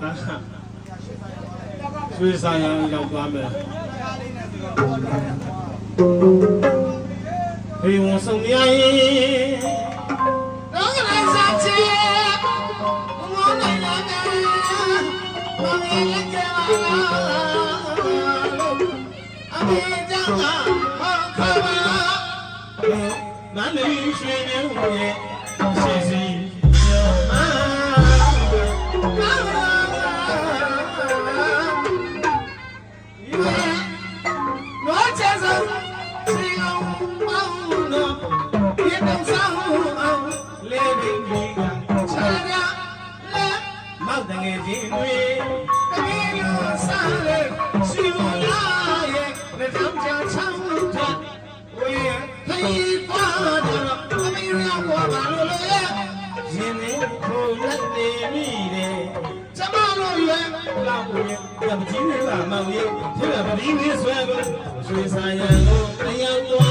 ရွှေဆိုင်ရန်ရောက်သွားမယ်ဖေဝန်ဆောင်ရရင်တော့ကလည်းစားချေငေါနိုင်လာတယ်ဘာလို့လဲကြပါလားအမေကြောင့်ဟောခါပါမန္တလေးရွှေမြို့ရဲ့ တငယ်ချင်းတွေတငယ်မျိုးစားလေစီမလာရဲ့မကြောင်ချာချမ်းလို့ကြဝေးဟိပါတော့အမေရောဘာလို့လဲရင်နေခုန်လက်နေမိတယ်ကျမတို့ရဲ့လောက်ရဲ့ပြမကြီးလေးလာမှန်ရဲ့ပြပတိလေးဆွဲကိုဆွေဆိုင်ရလို့တယောက်တော့